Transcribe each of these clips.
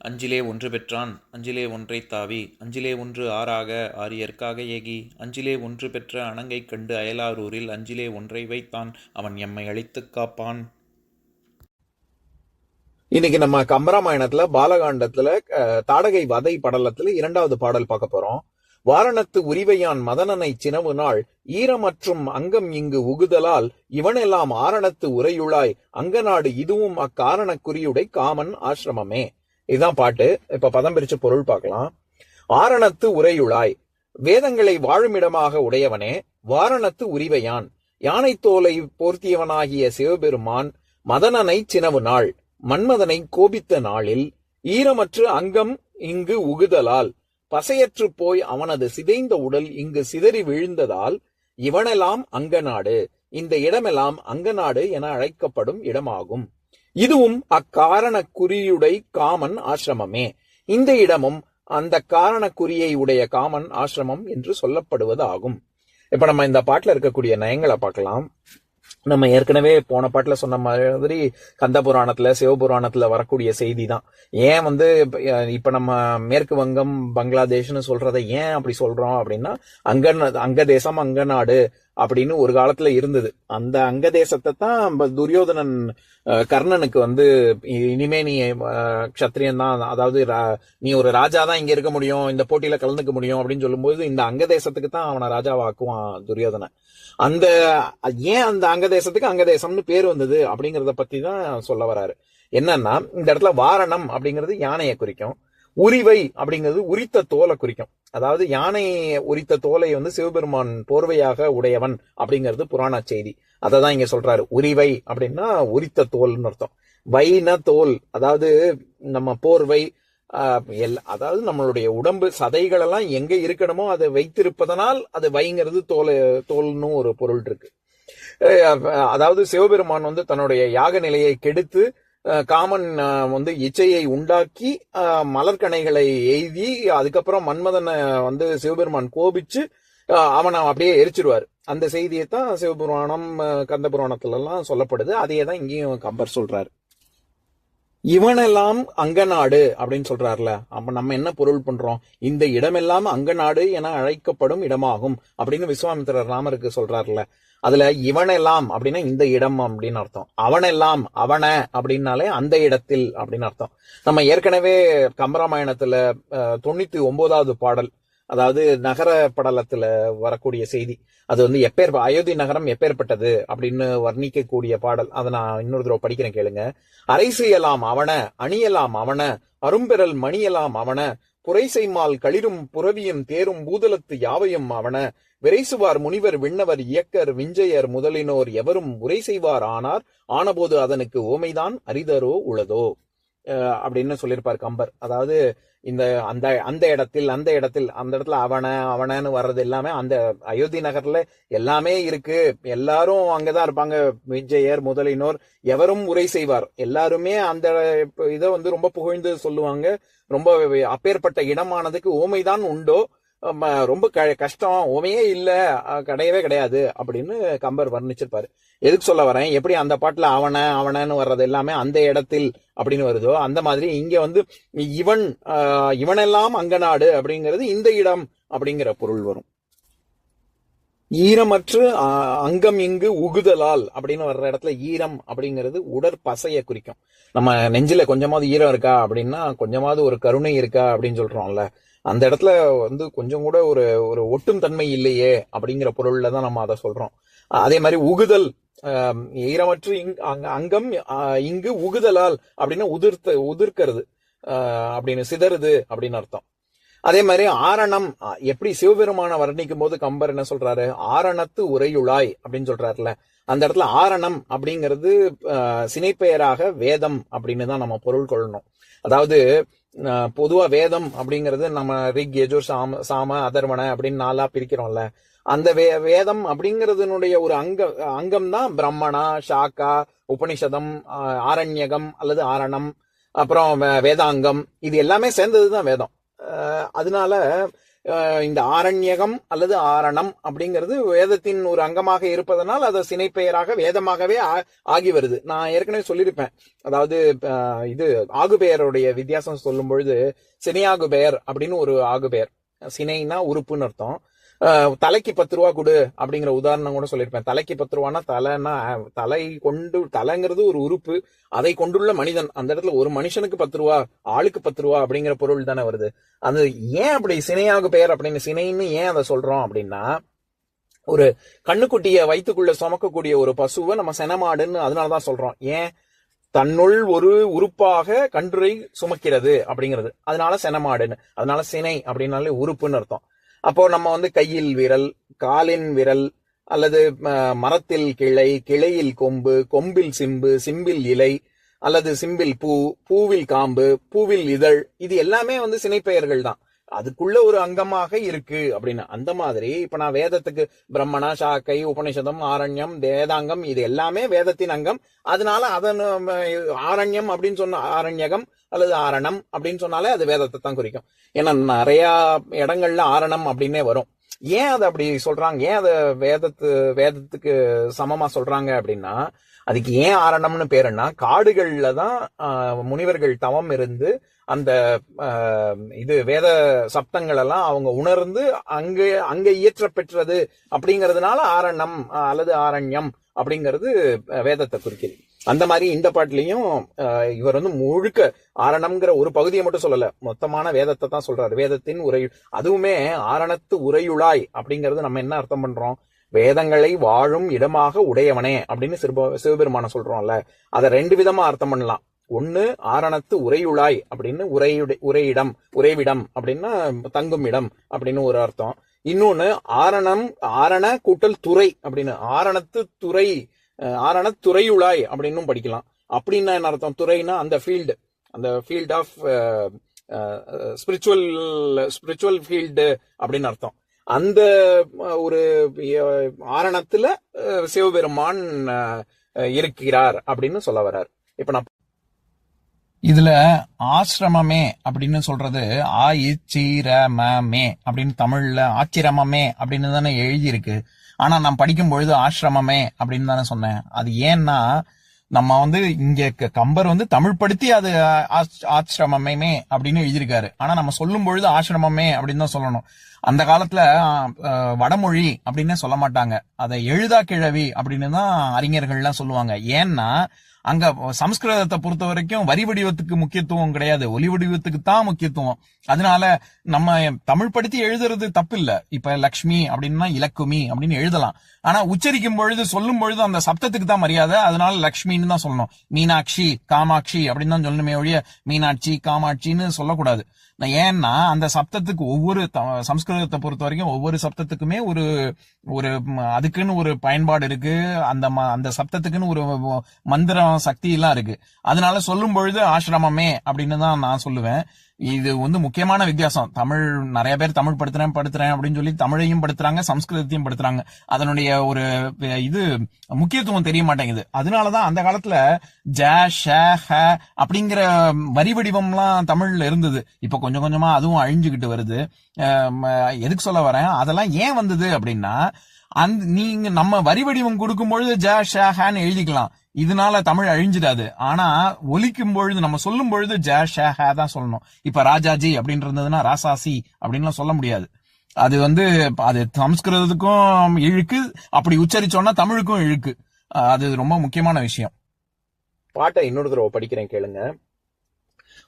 அஞ்சிலே ஒன்று பெற்றான் அஞ்சிலே ஒன்றை தாவி அஞ்சிலே ஒன்று ஆறாக ஆரியற்காக ஏகி அஞ்சிலே ஒன்று பெற்ற அணங்கை கண்டு அயலாரூரில் அஞ்சிலே ஒன்றை வைத்தான் அவன் எம்மை அழித்துக் காப்பான். இன்னைக்கு நம்ம கம்பராமாயணத்துல பாலகாண்டத்துல அஹ், தாடகை வதை படலத்துல இரண்டாவது பாடல் பார்க்க போறோம். வாரணத்து உரிவையான் மதனனை சினவு நாள் ஈரமற்றும் அங்கம் இங்கு உகுதலால் இவனெல்லாம் ஆரணத்து உரையுளாய் அங்கநாடு இதுவும் அக்காரணக்குரியுடை காமன் ஆசிரமமே. இதுதான் பாட்டு. இப்ப பதம் பிரிச்சு பொருள் பார்க்கலாம். ஆரணத்து உரையுளாய் வேதங்களை வாழுமிடமாக உடையவனே வாரணத்து உரிவையான். யானைத்தோலை போர்த்தியவனாகிய சிவபெருமான் மதனனை சினவு நாள் மன்மதனை கோபித்த நாளில் ஈரமற்று அங்கம் இங்கு உகுதலால் பசையற்று போய் அவனது சிதைந்த உடல் இங்கு சிதறி விழுந்ததால் இவனெல்லாம் அங்கநாடு. இந்த இடமெல்லாம் அங்கநாடு என அழைக்கப்படும் இடமாகும். இதுவும் அக்காரண குறியுடை காமன் ஆசிரமமே. இந்த இடமும் அந்த காரண குறியை உடைய காமன் ஆசிரமம் என்று சொல்லப்படுவது ஆகும் இப்ப நம்ம இந்த பாட்டுல இருக்கக்கூடிய நயங்களை பார்க்கலாம். நம்ம ஏற்கனவே போன பாட்டுல சொன்ன மாதிரி கந்த புராணத்துல சிவபுராணத்துல வரக்கூடிய செய்தி தான் ஏன் வந்து இப்ப, இப்ப நம்ம மேற்கு வங்கம் பங்களாதேஷ்னு சொல்றதை ஏன் அப்படி சொல்றோம் அப்படின்னா அங்க அங்க தேசம் அங்க நாடு அப்படின்னு ஒரு காலத்துல இருந்தது. அந்த அங்க தேசத்தை தான் துரியோதனன் அஹ், கர்ணனுக்கு வந்து இனிமே நீ அஹ், தான் அதாவது ரா- நீ ஒரு ராஜா தான் இங்க இருக்க முடியும் இந்த போட்டியில கலந்துக்க முடியும் அப்படின்னு சொல்லும்போது இந்த அங்க தேசத்துக்கு தான் அவனை ராஜாவாக்குவான் துரியோதனன். அந்த ஏன் அந்த அங்க தேசத்துக்கு அங்க தேசம்னு பேர் வந்தது அப்படிங்கறத பத்தி தான் சொல்ல வராரு. என்னன்னா இந்த இடத்துல வாரணம் அப்படிங்கிறது யானையை குறிக்கும் உரிவை அப்படிங்கிறது உரித்த தோலை குறிக்கும். அதாவது யானை உரித்த தோலை வந்து சிவபெருமான் போர்வையாக உடையவன் அப்படிங்கிறது புராண செய்தி. அதை தான் இங்க சொல்றாரு. உரிவை அப்படின்னா உரித்த தோல்னு அர்த்தம். வைன தோல் அதாவது நம்ம போர்வை எல்- அதாவது நம்மளுடைய உடம்பு சதைகள் எல்லாம் எங்க இருக்கணுமோ அதை வைத்திருப்பதனால் அது வைங்கிறது தோல் தோல்னு ஒரு பொருள் இருக்கு. அதாவது சிவபெருமான் வந்து தன்னுடைய யாக நிலையை கெடுத்து காமன் வந்து இச்சையை உண்டாக்கி அஹ், மலர்கணைகளை எய்தி அதுக்கப்புறம் மன்மதனை வந்து சிவபெருமான் கோபிச்சு அவனை அப்படியே எரிச்சிருவார். அந்த செய்தியை தான் சிவபுராணம் கந்த புராணத்துல எல்லாம் சொல்லப்படுது. அதையே தான் இங்கேயும் கம்பர் சொல்றாரு. இவனெல்லாம் அங்கநாடு அப்படின்னு சொல்றாருல. அப்ப நம்ம என்ன பொருள் பண்றோம்? இந்த இடமெல்லாம் அங்கநாடு என அழைக்கப்படும் இடமாகும் அப்படின்னு விஸ்வாமித்திரர் ராமருக்கு சொல்றாருல. அதுல இவனெல்லாம் அப்படின்னா இந்த இடம் அப்படின்னு அர்த்தம். அவனெல்லாம் அவன அப்படின்னாலே அந்த இடத்தில் அப்படின்னு அர்த்தம். நம்ம ஏற்கனவே கம்பராமாயணத்துல தொண்ணூத்தி ஒன்பதாவது பாடல் அதாவது நகர படலத்துல வரக்கூடிய செய்தி. அது வந்து எப்பேர் அயோத்தி நகரம் எப்பேற்பட்டது அப்படின்னு வர்ணிக்கக்கூடிய பாடல். அதை நான் இன்னொரு தடவை படிக்கிறேன் கேளுங்க. அரைசெய்யலாம் அவன அணியலாம் அவன அரும்பெறல் மணியலாம் அவன புரைசைமால் களிரும் புறவியும் தேரும் பூதலத்து யாவையும் அவன விரைசுவார் முனிவர் விண்ணவர் இயக்கர் விஞ்சையர் முதலினோர் எவரும் உரை செய்வார் ஆனார் ஆனபோது அதனுக்கு ஓமைதான் அரிதரோ உளதோ? அஹ் அப்படின்னு சொல்லியிருப்பார் கம்பர். அதாவது இந்த அந்த அந்த இடத்தில் அந்த இடத்தில் அந்த இடத்துல அவன அவனன்னு வர்றது எல்லாமே அந்த அயோத்தி நகர்ல எல்லாமே இருக்கு. எல்லாரும் அங்கதான் இருப்பாங்க. விஜயர் முதலினோர் எவரும் உரை செய்வார். எல்லாருமே அந்த இதை வந்து ரொம்ப புகழ்ந்து சொல்லுவாங்க. ரொம்ப அப்பேற்பட்ட இடமானதுக்கு ஓமைதான் உண்டோ? ரொம்ப க- கஷ்டம். ஓமையே இல்லை. கிடையவே கிடையாது அப்படின்னு கம்பர் வர்ணிச்சிருப்பாரு. எதுக்கு சொல்ல வரேன்? எப்படி அந்த பாட்டுல அவனை அவனன்னு வர்றது எல்லாமே அந்த இடத்தில் அப்படின்னு வருதோ அந்த மாதிரி இங்க வந்து இவன் ஆஹ், இவனெல்லாம் அங்கநாடு அப்படிங்கிறது இந்த இடம் அப்படிங்கிற பொருள் வரும். ஈரமற்று அங்கம் இங்கு உகுதலால் அப்படின்னு வர்ற இடத்துல ஈரம் அப்படிங்கிறது உடற்பசைய குறிக்கும். நம்ம நெஞ்சில கொஞ்சமாவது ஈரம் இருக்கா அப்படின்னா கொஞ்சமாவது ஒரு கருணை இருக்கா அப்படின்னு சொல்றோம்ல அந்த இடத்துல வந்து கொஞ்சம் கூட ஒரு ஒரு ஒட்டும் தன்மை இல்லையே அப்படிங்கிற பொருள்ல தான் நம்ம அதை சொல்றோம். அதே மாதிரி உகுதல் ஆஹ், ஈரமற்று இங்- அங்க- அங்கம் இங்கு உகுதலால் அப்படின்னா உதிர்த்த உதிர்க்கிறது. அப்படின்னு சிதறுது அப்படின்னு அர்த்தம். அதே மாதிரி ஆரணம் அஹ், எப்படி சிவபெருமான வர்ணிக்கும் போது கம்பர் என்ன சொல்றாரு? ஆரணத்து உரையுளாய் அப்படின்னு சொல்றாருல. அந்த இடத்துல ஆரணம் அப்படிங்கிறது அஹ், சினைப்பெயராக வேதம் அப்படின்னு தான் நம்ம பொருள் கொள்ளணும். அதாவது பொதுவா வேதம் அப்படிங்கிறது நம்ம ரிக் யஜுர் சாம சாம அதர்வன அப்படின்னு நாளா பிரிக்கிறோம்ல. அந்த வே வேதம் அப்படிங்கிறதுனுடைய ஒரு அங்க அங்கம் தான் பிரம்மணா சாக்கா உபனிஷதம் ஆரண்யகம் அல்லது ஆரணம் அப்புறம் வே- வேதாங்கம் இது எல்லாமே சேர்ந்ததுதான் வேதம். அதனால இந்த ஆரண்யகம் அல்லது ஆரணம் அப்படிங்கிறது வேதத்தின் ஒரு அங்கமாக இருப்பதனால் அதை சினைப்பெயராக வேதமாகவே ஆ- ஆகி வருது. நான் ஏற்கனவே சொல்லியிருப்பேன். அதாவது இது ஆகுபெயருடைய வித்தியாசம் சொல்லும் பொழுது சினையாகுபெயர் அப்படின்னு ஒரு ஆகுபெயர். சினைனா உறுப்புன்னு அர்த்தம். தலைக்கு பத்து ரூபா கொடு அப்படிங்கிற உதாரணம் கூட சொல்லியிருப்பேன். தலைக்கு பத்து ரூபான்னா தலைன்னா தலை கொண்டு தலைங்கிறது ஒரு உறுப்பு. அதை கொண்டுள்ள மனிதன் அந்த இடத்துல ஒரு மனுஷனுக்கு பத்து ரூபா ஆளுக்கு பத்து ரூபா அப்படிங்கிற பொருள் தானே வருது. அது ஏன் அப்படி சினையாக பெயர் அப்படின்னு சினைன்னு ஏன் அதை சொல்றோம் அப்படின்னா ஒரு கண்ணுக்குட்டிய வயிற்றுக்குள்ள சுமக்கக்கூடிய ஒரு பசுவை நம்ம செனமாடுன்னு அதனாலதான் சொல்றோம். ஏன்? தன்னுள் ஒரு உறுப்பாக கன்றுரை சுமக்கிறது அப்படிங்கிறது. அதனால செனமாடுன்னு. அதனால சினை அப்படின்னாலே உறுப்புன்னு அர்த்தம். அப்போ நம்ம வந்து கையில் விரல் காலின் விரல் அல்லது மரத்தில் கிளை கிளையில் கொம்பு கொம்பில் சிம்பு சிம்பில் இலை அல்லது சிம்பில் பூ பூவில் காம்பு பூவில் இதழ் இது எல்லாமே வந்து சினைப்பெயர்கள் தான். அதுக்குள்ள ஒரு அங்கமாக இருக்கு அப்படின்னு. அந்த மாதிரி இப்ப நான் வேதத்துக்கு பிரம்மணா சாக்கை உபனிஷதம் ஆரண்யம் வேதாங்கம் இது எல்லாமே வேதத்தின் அங்கம். அதனால அதன் ஆரண்யம் அப்படின்னு சொன்ன ஆரண்யகம் அல்லது ஆரணம் அப்படின்னு சொன்னாலே அது வேதத்தை தான் குறிக்கும். ஏன்னா நிறைய இடங்கள்ல ஆரணம் அப்படின்னே வரும். ஏன் அதை அப்படி சொல்றாங்க? ஏன் அதை வேதத்து வேதத்துக்கு சமமா சொல்றாங்க அப்படின்னா அதுக்கு ஏன் ஆரணம்னு பேருன்னா காடுகள்ல தான் முனிவர்கள் தவம் இருந்து அந்த இது வேத சப்தங்கள் எல்லாம் அவங்க உணர்ந்து அங்க அங்க இயற்ற பெற்றது அப்படிங்கிறதுனால ஆரணம் அல்லது ஆரண்யம் அப்படிங்கிறது வேதத்தை குறிக்கிறது. அந்த மாதிரி இந்த பாட்டிலையும் இவர் வந்து முழுக்க ஆரணம்ங்கிற ஒரு பகுதியை மட்டும் சொல்லல. மொத்தமான வேதத்தை தான் சொல்றாரு. வேதத்தின் உரை அதுவுமே ஆரணத்து உரையுளாய் அப்படிங்கிறது நம்ம என்ன அர்த்தம் பண்றோம்? வேதங்களை வாழும் இடமாக உடையவனே அப்படின்னு சிறுப சிவபெருமான சொல்றோம்ல. அதை ரெண்டு விதமா அர்த்தம் பண்ணலாம். ஒன்னு ஆரணத்து உரையுளாய் அப்படின்னு உரையுடை உரையிடம் உறைவிடம் அப்படின்னா தங்கும் இடம் அப்படின்னு ஒரு அர்த்தம். இன்னொன்னு ஆரணம் ஆரண கூட்டல் துறை அப்படின்னு. ஆரணத்து துறை அஹ், துறையுழாய் அப்படின்னும் படிக்கலாம். அப்படின்னா என்ன அர்த்தம்? துறைனா அந்த ஃபீல்டு அந்த field of spiritual spiritual field அப்படின்னு அர்த்தம். அந்த ஒரு ஆரணத்துல சிவபெருமான் இருக்கிறார் அப்படின்னு சொல்ல வர்றார். இப்ப நான் இதுல ஆசிரமமே அப்படின்னு சொல்றது ஆ அப்படின்னு தமிழ்ல ஆச்சிரமமே அப்படின்னு தானே எழுதி இருக்கு ஆனா நான் படிக்கும் பொழுது ஆசிரமமே அப்படின்னு தானே சொன்னேன். அது ஏன்னா நம்ம வந்து இங்க க- கம்பர் வந்து தமிழ் படுத்தி அது ஆசிரமமே அப்படின்னு எழுதியிருக்காரு. ஆனா நம்ம சொல்லும் பொழுது ஆசிரமமே அப்படின்னு தான் சொல்லணும். அந்த காலத்துல வடமொழி அப்படின்னே சொல்ல மாட்டாங்க. அதை எழுதா கிழவி அப்படின்னு தான் அறிஞர்கள்லாம் சொல்லுவாங்க. ஏன்னா அங்க சமஸ்கிருதத்தை பொறுத்த வரைக்கும் வரி வடிவத்துக்கு முக்கியத்துவம் கிடையாது. ஒலி வடிவத்துக்கு தான் முக்கியத்துவம். அதனால நம்ம தமிழ் படுத்தி எழுதுறது தப்பு இல்ல இப்ப லக்ஷ்மி அப்படின்னா இலக்குமி அப்படின்னு எழுதலாம். ஆனா உச்சரிக்கும் பொழுது சொல்லும் பொழுது அந்த சப்தத்துக்கு தான் மரியாதை. அதனால லக்ஷ்மின்னு தான் சொல்லணும். மீனாட்சி காமாட்சி அப்படின்னு தான் சொல்லணுமே ஒழிய மீனாட்சி காமாட்சின்னு சொல்லக்கூடாது. நான் ஏன்னா அந்த சப்தத்துக்கு ஒவ்வொரு த- சமஸ்கிருதத்தை பொறுத்த வரைக்கும் ஒவ்வொரு சப்தத்துக்குமே ஒரு ஒரு அதுக்குன்னு ஒரு பயன்பாடு இருக்கு. அந்த ம- அந்த சப்தத்துக்குன்னு ஒரு மந்திரம் சக்தி எல்லாம் இருக்கு. அதனால சொல்லும் பொழுது ஆசிரமமே அப்படின்னு தான் நான் சொல்லுவேன். இது வந்து முக்கியமான வித்தியாசம். தமிழ் நிறைய பேர் தமிழ் படுத்துறேன் படுத்துறேன் அப்படின்னு சொல்லி தமிழையும் படுத்துறாங்க சம்ஸ்கிருதத்தையும் படுத்துறாங்க. அதனுடைய ஒரு இது முக்கியத்துவம் தெரிய மாட்டேங்குது. அதனாலதான் அந்த காலத்துல ஜ ஷ ஹ அப்படிங்கிற வரி வடிவம்லாம் தமிழ்ல இருந்தது. இப்ப கொஞ்சம் கொஞ்சமா அதுவும் அழிஞ்சுகிட்டு வருது. எதுக்கு சொல்ல வரேன்? அதெல்லாம் ஏன் வந்தது அப்படின்னா அந்த நீங்க நம்ம வரி வடிவம் கொடுக்கும் பொழுது ஜ ஷ ஹன்னு எழுதிக்கலாம். இதனால தமிழ் அழிஞ்சிடாது. ஆனா ஒலிக்கும் பொழுது நம்ம சொல்லும் பொழுது ஜ ஷ ஹ தான் சொல்லணும். இப்ப ராஜாஜி அப்படின்னு இருந்ததுன்னா ராசாசி அப்படின்லாம் சொல்ல முடியாது. அது வந்து அது சம்ஸ்கிருதத்துக்கும் இழுக்கு. அப்படி உச்சரிச்சோம்னா தமிழுக்கும் இழுக்கு. அது ரொம்ப முக்கியமான விஷயம். பாட்டை இன்னொரு தடவை படிக்கிறேன் கேளுங்க.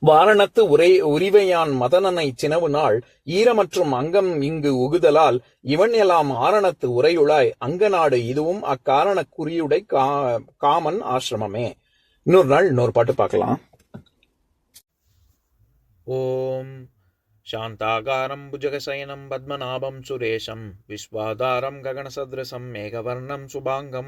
வாரணத்து உரை உரிவையான் மதனனை சினவு நாள் ஈரமற்றும் அங்கம் இங்கு உகுதலால் இவன் எல்லாம் ஆரணத்து உரையுளாய் அங்க நாடு இதுவும் அக்காரண குறியுடை கா- காமன் ஆசிரமமே இன்னொரு நாள் இன்னொரு பாட்டு பார்க்கலாம் ॐ शान्ताकारं भुजगशयनं पद्मनाभं सुरेशं विश्वाधारं गगनसदृशं मेघवर्णं शुभाङ्गं